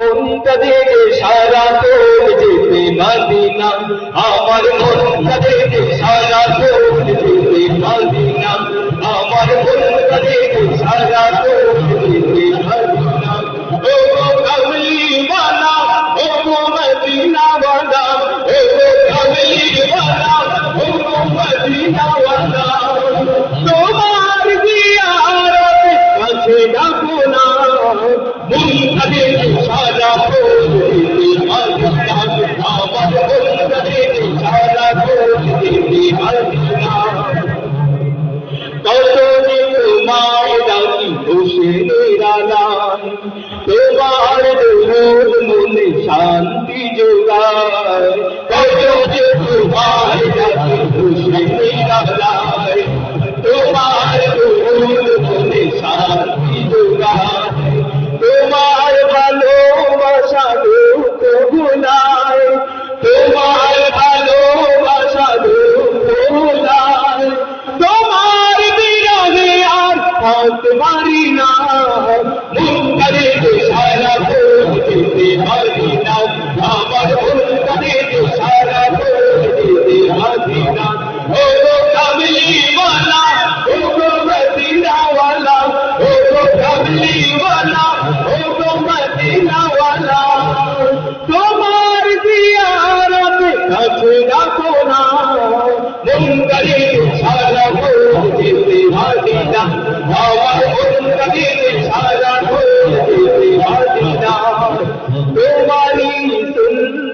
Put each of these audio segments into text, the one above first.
মনটা দেখে সারা তোর যেতে মাদিনা আমার মনটা দেখে সারা তোর যেতে মাদিনা আমার মনটা দেখে সারা তোমার মনে শান্তি তোমার ভালোবাসা দুঃখ মারি না মুখ করে সারা ভোট হয়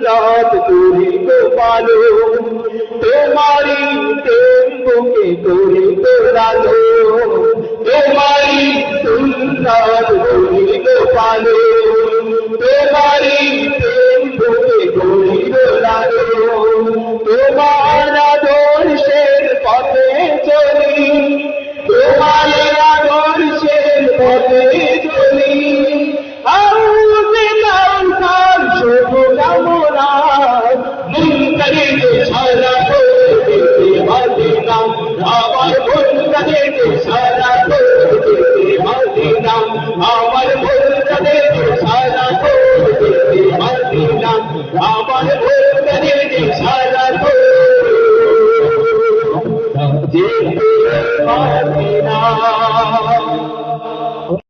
রাত তোরে গোপালো তোমারি প্রেম বুকে তোরে গোড়ালো তোমারি সুন্দর তোরে গোপালো তোমারি প্রেম বুকে তোরে গোড়ালো তোমার আদর্শের পথে চলি। তোমার আদর্শের পথে চলি। Abaye